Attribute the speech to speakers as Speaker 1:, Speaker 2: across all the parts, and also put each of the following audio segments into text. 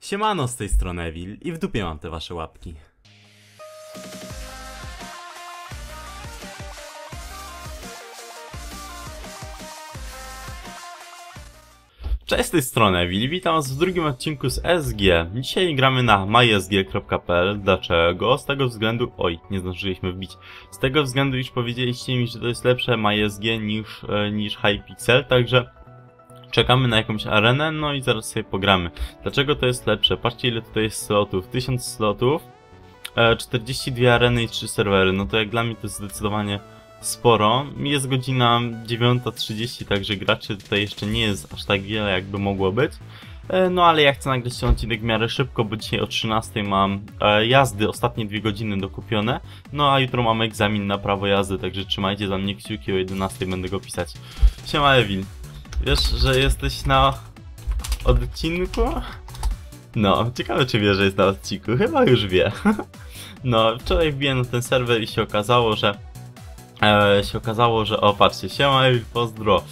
Speaker 1: Siemano z tej strony Evil i w dupie mam te wasze łapki. Cześć z tej strony Evil, witam was w drugim odcinku z SG. Dzisiaj gramy na mysg.pl. Dlaczego? Z tego względu... Oj, nie zdążyliśmy wbić. Z tego względu, iż powiedzieliście mi, że to jest lepsze MySG niż, e, niż Hypixel, także czekamy na jakąś arenę, no i zaraz sobie pogramy. Dlaczego to jest lepsze? Patrzcie ile tutaj jest slotów. 1000 slotów, e, 42 areny i 3 serwery. No to jak dla mnie to jest zdecydowanie sporo. Jest godzina 9.30, także graczy tutaj jeszcze nie jest aż tak wiele jakby mogło być. E, No ale ja chcę nagrać ten odcinek w miarę szybko, bo dzisiaj o 13 mam e, jazdy, ostatnie dwie godziny dokupione. No a jutro mam egzamin na prawo jazdy, także trzymajcie za mnie kciuki, o 11 będę go pisać. Siema Ewil. Wiesz, że jesteś na odcinku? No, ciekawe czy wie, że jest na odcinku. Chyba już wie. No, wczoraj wbiłem na ten serwer i się okazało, że e, się okazało, że o patrzcie, siema Ewil, pozdro.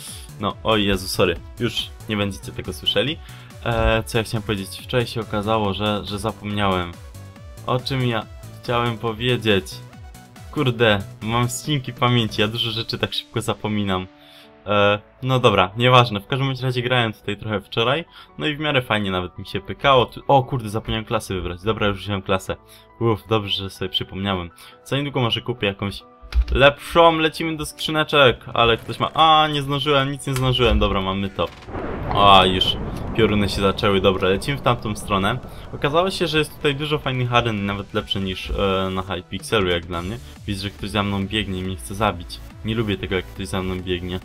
Speaker 1: No, o Jezu, sorry, już nie będziecie tego słyszeli. E, co ja chciałem powiedzieć? Wczoraj się okazało, że, że zapomniałem. O czym ja chciałem powiedzieć? Kurde, mam ścinki pamięci, ja dużo rzeczy tak szybko zapominam. E, no dobra, nieważne. W każdym razie grałem tutaj trochę wczoraj. No i w miarę fajnie nawet mi się pykało. Tu... O kurde, zapomniałem klasy wybrać. Dobra, już wziąłem klasę. Uff, dobrze, że sobie przypomniałem. Za niedługo może kupię jakąś lepszą. Lecimy do skrzyneczek, ale ktoś ma... A, nie zdążyłem, nic nie zdążyłem. Dobra, mamy to. A, już pioruny się zaczęły. Dobra, lecimy w tamtą stronę. Okazało się, że jest tutaj dużo fajnych aren, nawet lepsze niż e, na Hypixelu, jak dla mnie. Widzę, że ktoś za mną biegnie i mnie chce zabić. Nie lubię tego, jak ktoś za mną biegnie.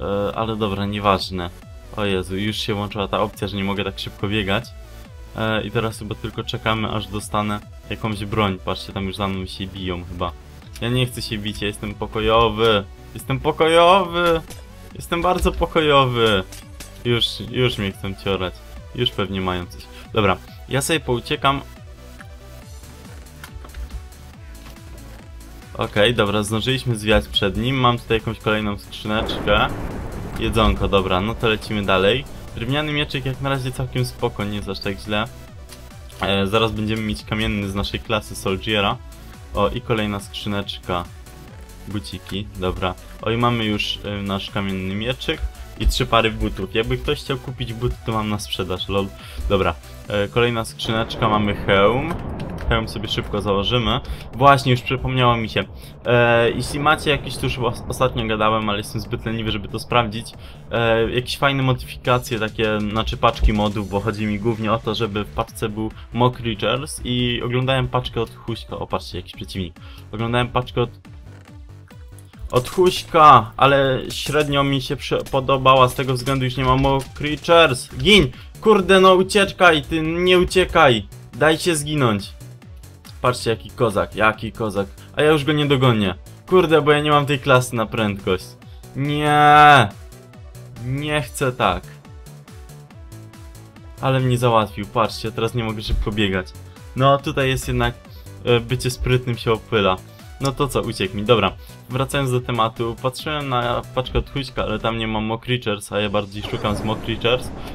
Speaker 1: E, ale dobra, nieważne. O Jezu, już się włączyła ta opcja, że nie mogę tak szybko biegać. E, I teraz chyba tylko czekamy, aż dostanę jakąś broń. Patrzcie, tam już za mną się biją chyba. Ja nie chcę się bić, ja jestem pokojowy. Jestem pokojowy! Jestem bardzo pokojowy. Już, już mnie chcą ciorać. Już pewnie mają coś. Dobra, ja sobie pouciekam. Okej, dobra, zdążyliśmy zwiać przed nim. Mam tutaj jakąś kolejną skrzyneczkę. Jedzonko, dobra, no to lecimy dalej. Drewniany mieczyk jak na razie całkiem spoko, nie jest aż tak źle. E, zaraz będziemy mieć kamienny z naszej klasy Soldiera. O, i kolejna skrzyneczka. Buciki, dobra. O, i mamy już e, nasz kamienny mieczyk. I trzy pary butów. Jakby ktoś chciał kupić buty, to mam na sprzedaż, lol. Dobra, e, kolejna skrzyneczka, mamy hełm. Hełm sobie szybko założymy. Właśnie, już przypomniało mi się. E, jeśli macie jakieś, tu już os- ostatnio gadałem, ale jestem zbyt leniwy, żeby to sprawdzić. E, jakieś fajne modyfikacje, takie, znaczy paczki modów, bo chodzi mi głównie o to, żeby w paczce był Mock Creatures i oglądałem paczkę od Huśka. O, patrzcie, jakiś przeciwnik. Oglądałem paczkę od od Huśka, ale średnio mi się podobała, z tego względu już nie mam Mock Creatures. Gin! Kurde, no ucieczkaj, ty nie uciekaj! Dajcie zginąć. Patrzcie, jaki kozak, jaki kozak. A ja już go nie dogonię. Kurde, bo ja nie mam tej klasy na prędkość. Nie! Nie chcę tak. Ale mnie załatwił, patrzcie, teraz nie mogę szybko biegać. No, tutaj jest jednak e, bycie sprytnym się opyla. No to co, uciekł mi. Dobra, wracając do tematu, patrzyłem na paczkę od Huśka, ale tam nie ma Mock a ja bardziej szukam z Mock.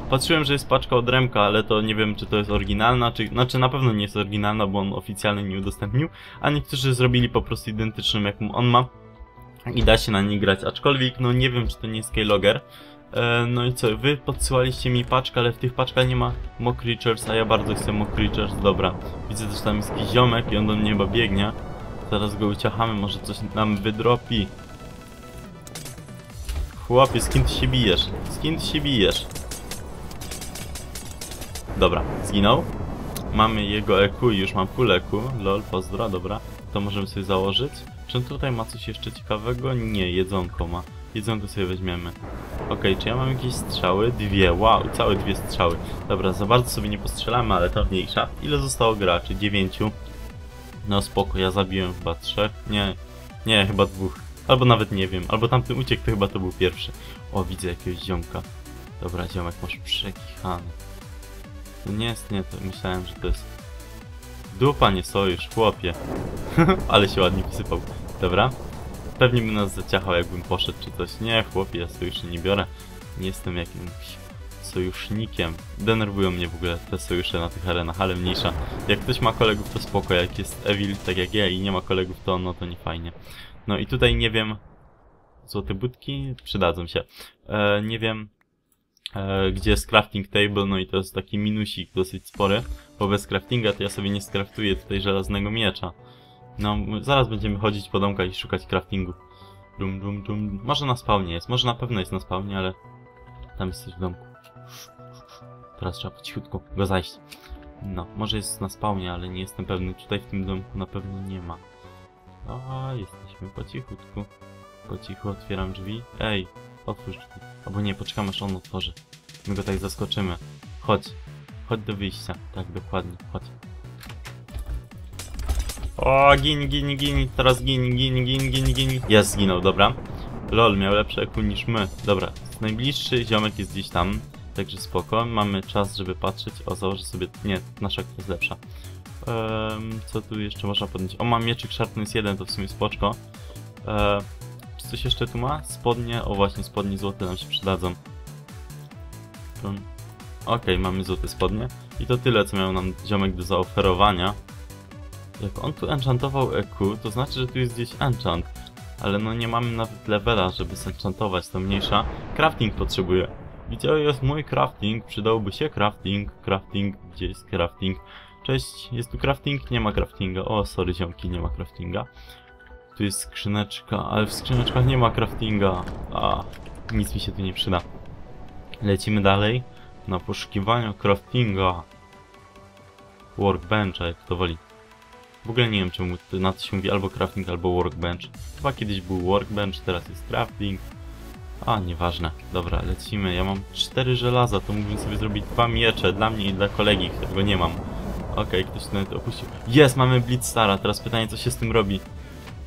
Speaker 1: Patrzyłem, że jest paczka od Remka, ale to nie wiem, czy to jest oryginalna, czy... Znaczy, na pewno nie jest oryginalna, bo on oficjalnie nie udostępnił, a niektórzy zrobili po prostu identycznym, jak on ma. I da się na nie grać, aczkolwiek, no nie wiem, czy to nie jest keylogger. E, no i co, wy podsyłaliście mi paczkę, ale w tych paczkach nie ma Mock a ja bardzo chcę Mock dobra. Widzę też tam jest jakiś ziomek i on do mnie chyba biegnie. Zaraz go uciachamy, może coś nam wydropi. Chłopie, z kim ty się bijesz? Z kim ty się bijesz? Dobra, zginął. Mamy jego EQ i już mam full EQ. Lol, pozdro, dobra. To możemy sobie założyć. Czy tutaj ma coś jeszcze ciekawego? Nie, jedzonko ma. Jedzonko sobie weźmiemy. Okej, czy ja mam jakieś strzały? Dwie, wow, całe dwie strzały. Dobra, za bardzo sobie nie postrzelamy, ale to mniejsza. Ile zostało graczy? Dziewięciu. No spoko, ja zabiłem chyba trzech. Nie, nie, chyba dwóch. Albo nawet nie wiem. Albo tamten uciekł, to chyba to był pierwszy. O, widzę jakiegoś ziomka. Dobra, ziomek, masz przekichany. To nie jest, nie, to myślałem, że to jest... Dupa, nie sojusz, chłopie. Ale się ładnie wysypał. Dobra. Pewnie by nas zaciachał, jakbym poszedł czy coś. Nie, chłopie, ja sojuszy nie biorę. Nie jestem jakimś sojusznikiem. Denerwują mnie w ogóle te sojusze na tych arenach, ale mniejsza. Jak ktoś ma kolegów, to spoko, jak jest Evil, tak jak ja i nie ma kolegów, to no to nie fajnie. No i tutaj nie wiem... Złote budki przydadzą się. E, nie wiem, e, gdzie jest crafting table, no i to jest taki minusik dosyć spory, bo bez craftinga to ja sobie nie skraftuję tutaj żelaznego miecza. No, zaraz będziemy chodzić po domkach i szukać craftingu. Dum, dum, dum. Może na spawnie jest, może na pewno jest na spawnie, ale tam jesteś w domku. Teraz trzeba po cichutku go zajść. No, może jest na spawnie, ale nie jestem pewny. Tutaj w tym domku na pewno nie ma. A, jesteśmy po cichutku. Po cichu otwieram drzwi. Ej, otwórz drzwi. Albo nie, poczekamy aż on otworzy. My go tak zaskoczymy. Chodź. Chodź do wyjścia. Tak, dokładnie. Chodź. O, gin, gin, gin, teraz gin, gin, gin, gin, gin. Jest, zginął, dobra. Lol, miał lepsze EQ niż my. Dobra, najbliższy ziomek jest gdzieś tam, także spoko. Mamy czas, żeby patrzeć. O, założę sobie... Nie, nasza jest lepsza. Um, co tu jeszcze można podnieść? O, mam mieczyk Sharpness 1, to w sumie spoczko. Eee, czy coś jeszcze tu ma? Spodnie? O, właśnie, spodnie złote nam się przydadzą. Okej, okay, mamy złote spodnie. I to tyle, co miał nam ziomek do zaoferowania. Jak on tu enchantował EQ, to znaczy, że tu jest gdzieś enchant. Ale no nie mamy nawet levela, żeby zenchantować, to mniejsza. Crafting potrzebuje. Gdzie jest mój crafting? Przydałby się crafting. Crafting, gdzie jest crafting? Cześć, jest tu crafting? Nie ma craftinga. O, sorry ziomki, nie ma craftinga. Tu jest skrzyneczka, ale w skrzyneczkach nie ma craftinga. A, nic mi się tu nie przyda. Lecimy dalej na poszukiwaniu craftinga. Workbencha, jak to woli. W ogóle nie wiem czemu na to się mówi albo crafting, albo workbench. Chyba kiedyś był workbench, teraz jest crafting. A, nieważne. Dobra, lecimy. Ja mam cztery żelaza, to mógłbym sobie zrobić dwa miecze dla mnie i dla kolegi, którego nie mam. Okej, okay, ktoś tu nawet opuścił. Jest, mamy Blitzstara. Teraz pytanie, co się z tym robi.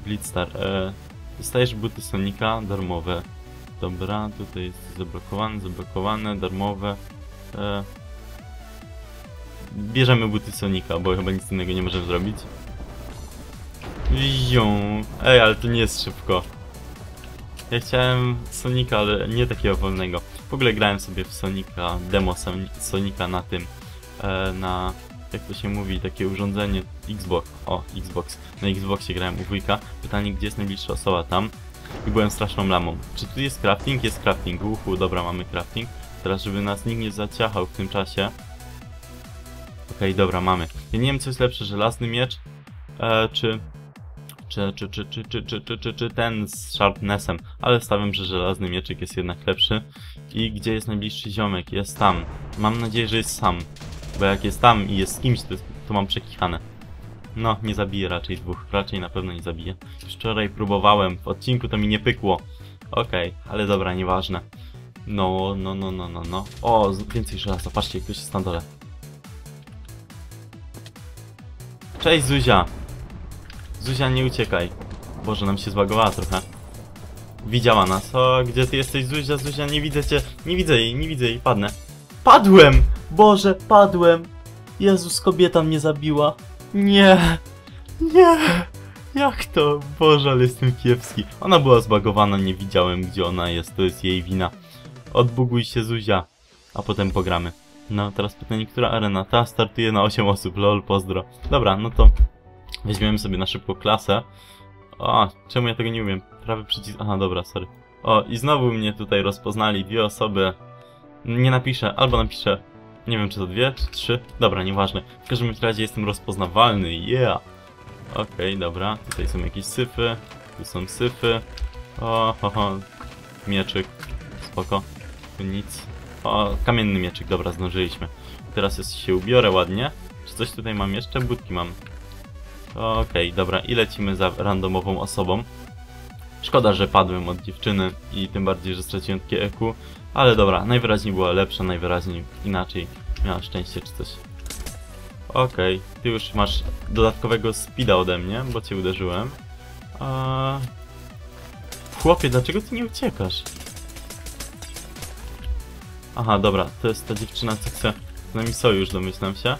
Speaker 1: Blitzstar. E, dostajesz buty Sonika, darmowe. Dobra, tutaj jest zablokowane, zablokowane, darmowe. E, bierzemy buty Sonika, bo chyba nic innego nie możemy zrobić. Zią. Ej, ale to nie jest szybko. Ja chciałem Sonika, ale nie takiego wolnego. W ogóle grałem sobie w Sonika, demo Sonika na tym, e, na, jak to się mówi, takie urządzenie Xbox. O, Xbox. Na Xboxie grałem u wujka. Pytanie, gdzie jest najbliższa osoba tam? I byłem straszną lamą. Czy tu jest crafting? Jest crafting. Uhu, dobra, mamy crafting. Teraz, żeby nas nikt nie zaciachał w tym czasie. Okej, okay, dobra, mamy. Ja nie wiem, co jest lepsze, żelazny miecz, e, czy czy, czy, czy, czy, czy, czy, czy, czy, czy ten z sharpnessem, ale stawiam, że żelazny mieczyk jest jednak lepszy. I gdzie jest najbliższy ziomek? Jest tam. Mam nadzieję, że jest sam. Bo jak jest tam i jest z kimś, to, to mam przekichane. No, nie zabiję raczej dwóch. Raczej na pewno nie zabiję. Wczoraj próbowałem, w odcinku to mi nie pykło. Okej, okay, ale dobra, nieważne. No, no, no, no, no, no. O, więcej żelaza. Patrzcie, ktoś jest na dole. Cześć Zuzia! Zuzia, nie uciekaj. Boże, nam się zbagowała trochę. Widziała nas. O, gdzie ty jesteś, Zuzia? Zuzia, nie widzę cię. Nie widzę jej, nie widzę jej. Padnę. Padłem! Boże, padłem! Jezus, kobieta mnie zabiła. Nie! Nie! Jak to? Boże, ale jestem kiepski. Ona była zbagowana, nie widziałem gdzie ona jest. To jest jej wina. Odbuguj się, Zuzia. A potem pogramy. No, teraz pytanie, która arena? Ta startuje na 8 osób, lol, pozdro. Dobra, no to Weźmiemy sobie na szybko klasę. O, czemu ja tego nie umiem? Prawy przycisk... Aha, dobra, sorry. O, i znowu mnie tutaj rozpoznali dwie osoby. Nie napiszę, albo napiszę... Nie wiem, czy to dwie, czy trzy. Dobra, nieważne. W każdym razie jestem rozpoznawalny, yeah! Okej, okay, dobra. Tutaj są jakieś syfy. Tu są syfy. O, ho, ho. Mieczyk. Spoko. Tu nic. O, kamienny mieczyk, dobra, zdążyliśmy. Teraz się ubiorę ładnie. Czy coś tutaj mam jeszcze? Budki mam. Okej, okay, dobra, i lecimy za randomową osobą. Szkoda, że padłem od dziewczyny i tym bardziej, że straciłem takie EQ. Ale dobra, najwyraźniej była lepsza, najwyraźniej inaczej miała szczęście czy coś. Okej, okay, ty już masz dodatkowego speeda ode mnie, bo cię uderzyłem. A... Chłopie, dlaczego ty nie uciekasz? Aha, dobra, to jest ta dziewczyna, co chce z nami sojusz, domyślam się.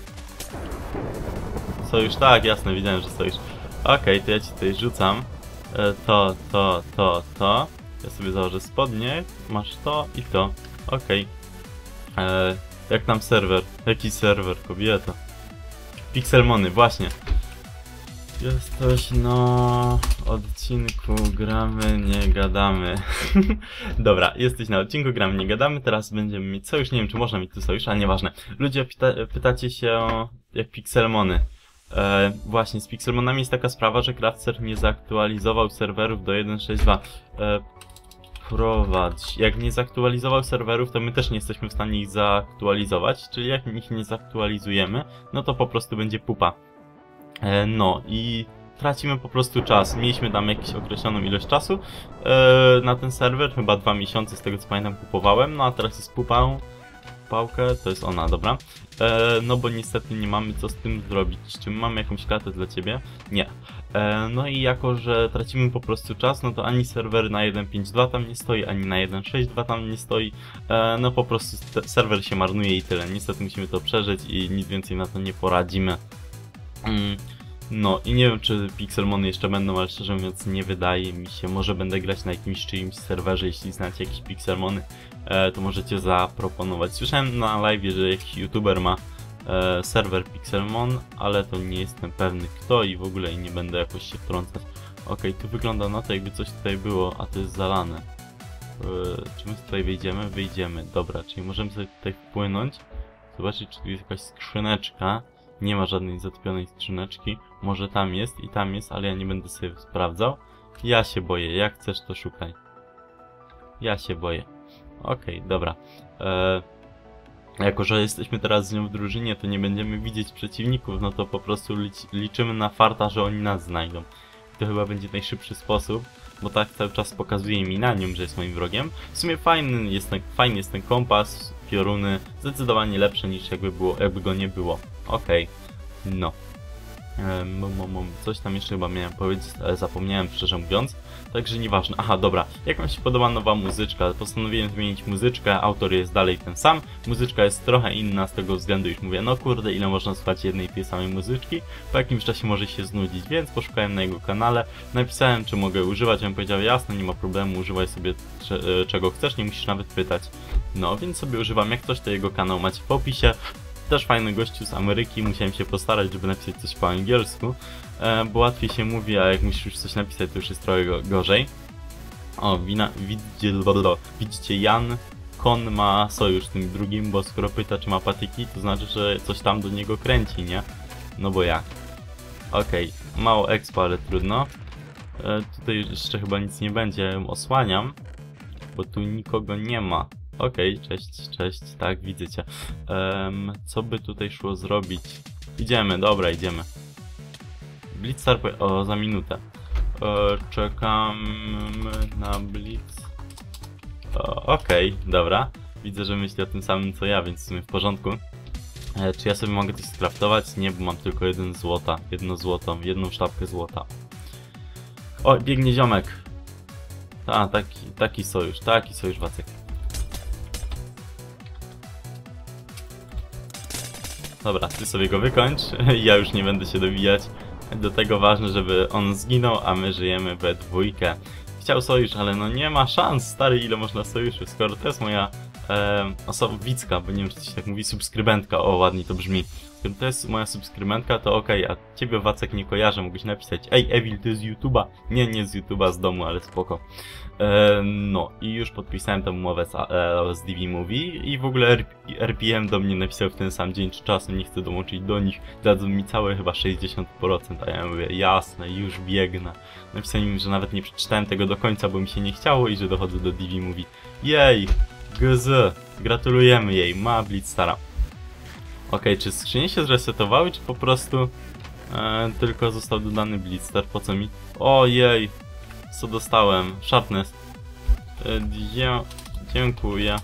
Speaker 1: Sojusz, tak, jasne, widziałem, że sojusz. Okej, okay, to ja ci tutaj rzucam. E, to, to, to, to. Ja sobie założę spodnie. Masz to i to. Okej. Okay. E, jak tam serwer? Jaki serwer, kobieta? Pixelmony, właśnie. Jesteś na odcinku gramy, nie gadamy. Dobra, jesteś na odcinku gramy, nie gadamy. Teraz będziemy mieć sojusz. Nie wiem, czy można mieć tu sojusz, ale nieważne. Ludzie pyta pytacie się jak Pixelmony. E, właśnie, z Pixelmonami jest taka sprawa, że Crafter nie zaktualizował serwerów do 1.6.2. E, prowadź. Jak nie zaktualizował serwerów, to my też nie jesteśmy w stanie ich zaktualizować, czyli jak ich nie zaktualizujemy, no to po prostu będzie pupa. E, no i tracimy po prostu czas. Mieliśmy tam jakąś określoną ilość czasu e, na ten serwer, chyba dwa miesiące z tego co pamiętam kupowałem, no a teraz jest pupą. Pałkę, to jest ona, dobra. E, no bo niestety nie mamy co z tym zrobić. Czy my mamy jakąś kartę dla ciebie? Nie. E, no i jako, że tracimy po prostu czas, no to ani serwer na 1.5.2 tam nie stoi, ani na 1.6.2 tam nie stoi. E, no po prostu serwer się marnuje i tyle. Niestety musimy to przeżyć i nic więcej na to nie poradzimy. Mm, no i nie wiem czy Pixelmony jeszcze będą, ale szczerze mówiąc nie wydaje mi się. Może będę grać na jakimś czyimś serwerze, jeśli znacie jakieś Pixelmony, to możecie zaproponować. Słyszałem na live, że jakiś youtuber ma e, serwer Pixelmon, ale to nie jestem pewny kto i w ogóle nie będę jakoś się wtrącać. Ok, tu wygląda na to jakby coś tutaj było, a to jest zalane. E, czy my tutaj wyjdziemy? Wyjdziemy. Dobra, czyli możemy sobie tutaj wpłynąć, zobaczyć czy tu jest jakaś skrzyneczka. Nie ma żadnej zatopionej skrzyneczki. Może tam jest i tam jest, ale ja nie będę sobie sprawdzał. Ja się boję. Jak chcesz, to szukaj. Ja się boję. Okej, okay, dobra. Eee, jako, że jesteśmy teraz z nią w drużynie, to nie będziemy widzieć przeciwników, no to po prostu liczymy na farta, że oni nas znajdą. to chyba będzie najszybszy sposób, bo tak cały czas pokazuje mi na nim, że jest moim wrogiem. W sumie fajny jest ten, fajny jest ten kompas, pioruny, zdecydowanie lepsze niż jakby, było, jakby go nie było. Okej, okay. no. Coś tam jeszcze chyba miałem powiedzieć, ale zapomniałem szczerze mówiąc. Także nieważne. Aha, dobra. Jak wam się podoba nowa muzyczka? Postanowiłem zmienić muzyczkę, autor jest dalej ten sam. Muzyczka jest trochę inna z tego względu, iż mówię, no kurde, ile można słuchać jednej tej samej muzyczki? Po jakimś czasie może się znudzić, więc poszukałem na jego kanale. Napisałem, czy mogę używać, on powiedział, jasne, nie ma problemu, używaj sobie e, czego chcesz, nie musisz nawet pytać. No, więc sobie używam. Jak coś, to jego kanał macie w opisie też fajny gościu z Ameryki, musiałem się postarać, żeby napisać coś po angielsku, e, bo łatwiej się mówi, a jak musisz coś napisać, to już jest trochę gorzej. O, wina, widzicie, widzicie Jan Kon ma sojusz tym drugim, bo skoro pyta, czy ma patyki, to znaczy, że coś tam do niego kręci, nie? No bo jak? Okej, okay. mało expo, ale trudno. E, tutaj jeszcze chyba nic nie będzie, osłaniam, bo tu nikogo nie ma. Okej, okay, cześć, cześć, tak, widzę cię. Um, co by tutaj szło zrobić? Idziemy, dobra, idziemy. Blitzstar o, za minutę. E, na Blitz. Okej, okay, dobra. Widzę, że myśli o tym samym co ja, więc w sumie w porządku. E, czy ja sobie mogę coś skraftować? Nie, bo mam tylko jeden złota. Jedno złoto, jedną sztabkę złota. O, biegnie ziomek. A, taki, taki sojusz, taki sojusz Wacek. Dobra, ty sobie go wykończ, ja już nie będę się dobijać. Do tego ważne, żeby on zginął, a my żyjemy we dwójkę. Chciał sojusz, ale no nie ma szans, stary, ile można sojuszy, skoro to jest moja e, osobicka, bo nie wiem, czy się tak mówi, subskrybentka, o ładnie to brzmi. Skoro to jest moja subskrybentka, to okej, okay, a ciebie Wacek nie kojarzę, mógłbyś napisać, ej Evil, jest z YouTube'a. Nie, nie z YouTube'a, z domu, ale spoko. E, no i już podpisałem tę umowę z, e, z DV Movie i w ogóle RPM do mnie napisał w ten sam dzień, czy czasem nie chcę dołączyć do nich, dadzą mi całe chyba 60%, a ja mówię, jasne, już biegnę. Napisałem im, że nawet nie przeczytałem tego do końca, bo mi się nie chciało i że dochodzę do DV Movie. Jej, GZ, gratulujemy jej, ma Blitzstara. Ok, czy skrzynie się zresetowały, czy po prostu e, tylko został dodany Blitzstar? Po co mi? Ojej, co dostałem? Sharpness. E, dziękuję.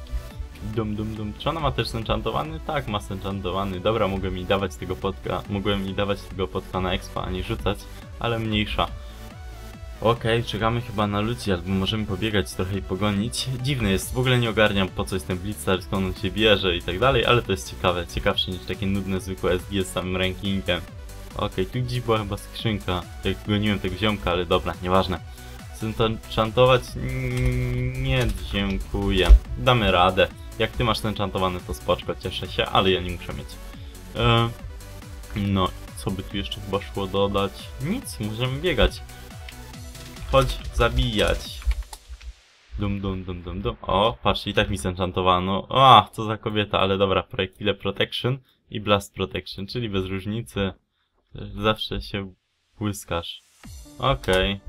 Speaker 1: Dum dum dum. Czy ona ma też enchantowany? Tak, ma enchantowany. Dobra, mogłem mi dawać tego podka, mogłem mi dawać tego podka na expa, a nie rzucać, ale mniejsza. Okej, okay, czekamy chyba na ludzi, albo możemy pobiegać trochę i pogonić. Dziwny jest, w ogóle nie ogarniam po co jest ten Blitzstar, skąd on się bierze i tak dalej, ale to jest ciekawe, ciekawsze niż takie nudne zwykłe SG z samym rankingiem. Okej, okay, tu gdzieś była chyba skrzynka, jak goniłem tego ziomka, ale dobra, nieważne. Chcę to szantować? Nie, dziękuję. Damy radę. Jak ty masz enchantowane, to spoczko, cieszę się, ale ja nie muszę mieć. E, no, co by tu jeszcze chyba szło dodać? Nic, możemy biegać. Chodź, zabijać. Dum, dum, dum, dum, dum. O, patrz, i tak mi zenchantowano. A, co za kobieta, ale dobra, projektile protection i blast protection, czyli bez różnicy. Zawsze się błyskasz. Okej.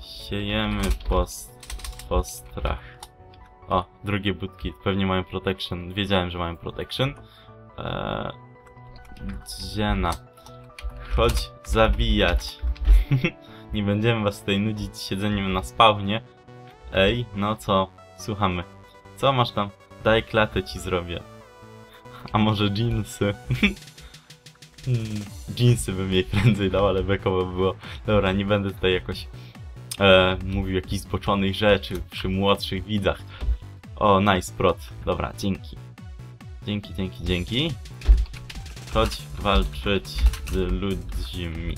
Speaker 1: Siejemy post, postrach. O, drugie budki, pewnie mają protection. Wiedziałem, że mają protection. Eee, Dziena. Chodź zabijać. Nie będziemy was tutaj nudzić siedzeniem na spawnie. Ej, no co? Słuchamy. Co masz tam? Daj klatę ci zrobię. A może jeansy? Hmm, jeansy bym jej prędzej dał, ale bekowo było. Dobra, nie będę tutaj jakoś e, mówił jakichś zboczonych rzeczy przy młodszych widzach. O, nice, prot. Dobra, dzięki. Dzięki, dzięki, dzięki. Chodź walczyć z ludźmi.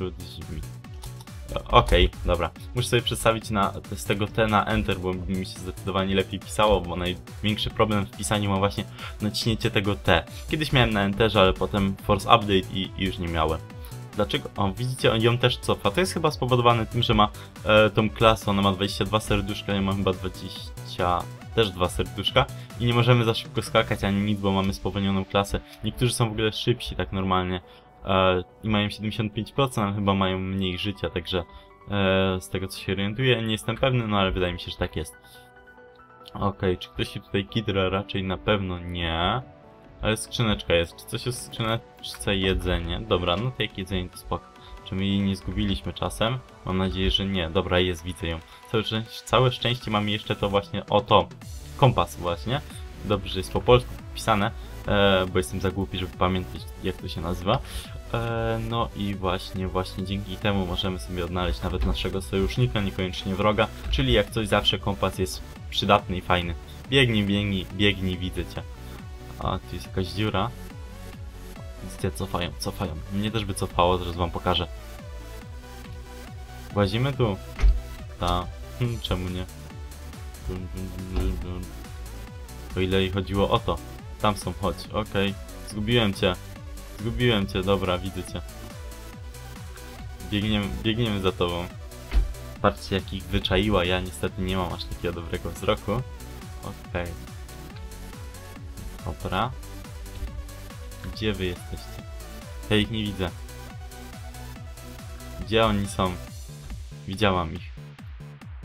Speaker 1: Ludźmi. Okej, dobra. Muszę sobie przedstawić na, z tego T na Enter, bo mi się zdecydowanie lepiej pisało, bo największy problem w pisaniu ma właśnie naciśnięcie tego T. Kiedyś miałem na Enterze, ale potem Force Update i, i już nie miałem. Dlaczego? O, widzicie, on ją też cofa. To jest chyba spowodowane tym, że ma e, tą klasę, ona ma 22 serduszka, ja mam chyba 20, też dwa serduszka i nie możemy za szybko skakać ani nic, bo mamy spowolnioną klasę. Niektórzy są w ogóle szybsi tak normalnie i mają 75%, ale chyba mają mniej życia, także e, z tego co się orientuję, nie jestem pewny, no ale wydaje mi się, że tak jest. Okej, czy ktoś się tutaj kidra? Raczej na pewno nie. Ale skrzyneczka jest. Czy coś jest w skrzyneczce jedzenie? Dobra, no to jak jedzenie to spoko. Czy my jej nie zgubiliśmy czasem? Mam nadzieję, że nie. Dobra, jest, widzę ją. Całe, szczę- całe szczęście mamy jeszcze to właśnie, o to, kompas właśnie. Dobrze, że jest po polsku pisane, e, bo jestem za głupi, żeby pamiętać jak to się nazywa. E, no i właśnie, właśnie dzięki temu możemy sobie odnaleźć nawet naszego sojusznika, niekoniecznie wroga. Czyli jak coś zawsze kompas jest przydatny i fajny. Biegnij, biegnij, biegnij, widzę cię. A, tu jest jakaś dziura. Widzicie, cofają, cofają. Mnie też by cofało, zaraz wam pokażę. Włazimy tu? Ta. Hm, czemu nie? O ile jej chodziło o to. Tam są, chodź, okej. Zgubiłem cię. Zgubiłem cię, dobra, widzę cię. Biegniemy, biegniemy za tobą. Patrzcie, jak ich wyczaiła, ja niestety nie mam aż takiego dobrego wzroku. Okej. Dobra. Gdzie wy jesteście? Ja ich nie widzę. Gdzie oni są? Widziałam ich.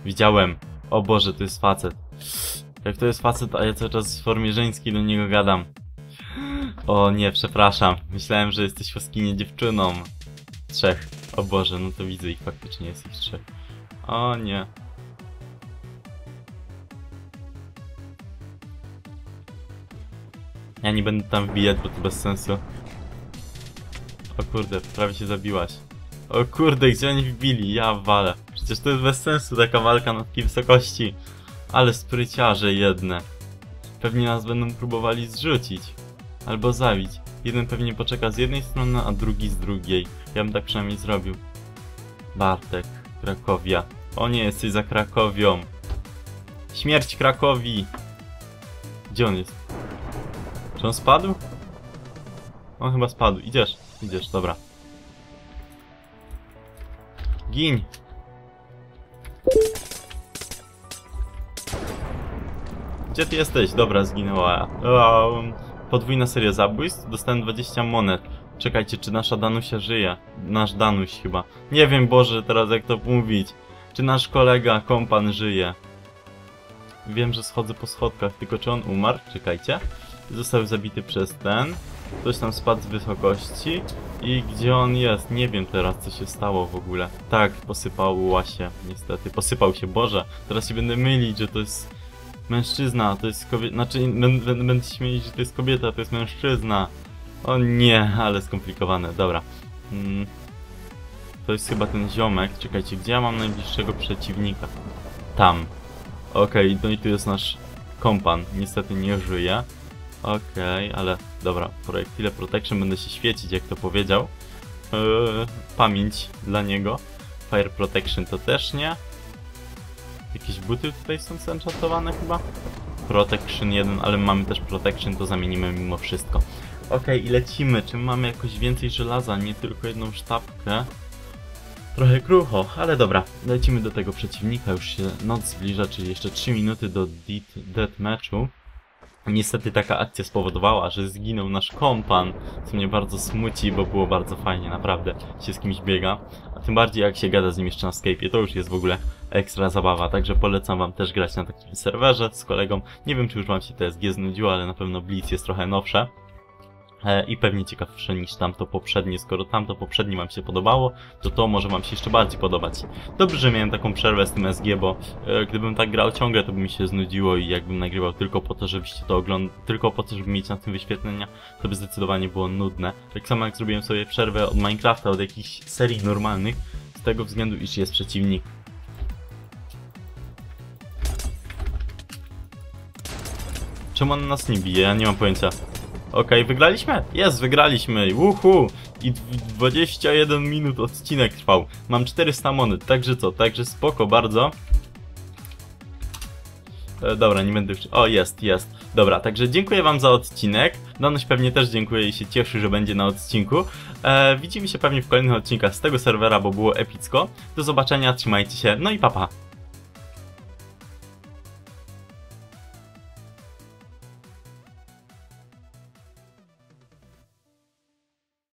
Speaker 1: Widziałem. O Boże, to jest facet. Jak to jest facet, a ja cały czas w formie żeńskiej do niego gadam. O nie, przepraszam. Myślałem, że jesteś łaskinie dziewczyną. Trzech. O Boże, no to widzę ich faktycznie, jest ich trzech. O nie. Ja nie będę tam wbijać, bo to bez sensu. O kurde, prawie się zabiłaś. O kurde, gdzie oni wbili? Ja walę. Przecież to jest bez sensu taka walka na takiej wysokości. Ale spryciarze jedne. Pewnie nas będą próbowali zrzucić. Albo zabić. Jeden pewnie poczeka z jednej strony, a drugi z drugiej. Ja bym tak przynajmniej zrobił. Bartek, Krakowia. O nie, jesteś za Krakowią. Śmierć Krakowi! Gdzie on jest? Czy on spadł? On chyba spadł. Idziesz, idziesz, dobra. Gin! Gdzie ty jesteś? Dobra, zginęła. Um, podwójna seria zabójstw. Dostałem 20 monet. Czekajcie, czy nasza Danusia żyje? Nasz Danuś chyba. Nie wiem, Boże, teraz jak to mówić. Czy nasz kolega, kompan żyje? Wiem, że schodzę po schodkach, tylko czy on umarł? Czekajcie. Został zabity przez ten. Ktoś tam spadł z wysokości. I gdzie on jest? Nie wiem teraz, co się stało w ogóle. Tak, posypała się, niestety. Posypał się, Boże. Teraz się będę mylić, że to jest mężczyzna, to jest kobieta. Znaczy, będę, się śmielić, że to jest kobieta, to jest mężczyzna. O nie, ale skomplikowane, dobra. Mm. To jest chyba ten ziomek. Czekajcie, gdzie ja mam najbliższego przeciwnika? Tam. Okej, no i tu jest nasz kompan. Niestety nie żyje. Okej, ale dobra, projektile protection będę się świecić, jak to powiedział. Eee, pamięć dla niego. Fire protection to też nie. Jakieś buty tutaj są zenchantowane chyba? Protection 1, ale mamy też Protection, to zamienimy mimo wszystko. Okej, i lecimy. Czy mamy jakoś więcej żelaza, nie tylko jedną sztabkę? Trochę krucho, ale dobra. Lecimy do tego przeciwnika, już się noc zbliża, czyli jeszcze 3 minuty do deathmatchu. Niestety taka akcja spowodowała, że zginął nasz kompan, co mnie bardzo smuci, bo było bardzo fajnie, naprawdę, się z kimś biega. A tym bardziej jak się gada z nim jeszcze na Skype'ie, to już jest w ogóle ekstra zabawa, także polecam wam też grać na takim serwerze z kolegą. Nie wiem czy już wam się TSG znudziło, ale na pewno Blitz jest trochę nowsze. E, i pewnie ciekawsze niż tamto poprzednie. Skoro tamto poprzednie wam się podobało, to to może wam się jeszcze bardziej podobać. Dobrze, że miałem taką przerwę z tym SG, bo e, gdybym tak grał ciągle, to by mi się znudziło i jakbym nagrywał tylko po to, żebyście to oglądali, tylko po to, żeby mieć na tym wyświetlenia, to by zdecydowanie było nudne. Tak samo jak zrobiłem sobie przerwę od Minecrafta, od jakichś serii normalnych, z tego względu, iż jest przeciwnik. Czemu on nas nie bije? Ja nie mam pojęcia. Okej, wygraliśmy? Jest, wygraliśmy! Uhu! I 21 minut odcinek trwał. Mam 400 monet, także co? Także spoko bardzo. E, dobra, nie będę. O, jest, jest. Dobra, także dziękuję wam za odcinek. Danuś pewnie też dziękuję i się cieszy, że będzie na odcinku. E, widzimy się pewnie w kolejnych odcinkach z tego serwera, bo było epicko. Do zobaczenia, trzymajcie się, no i papa. Pa.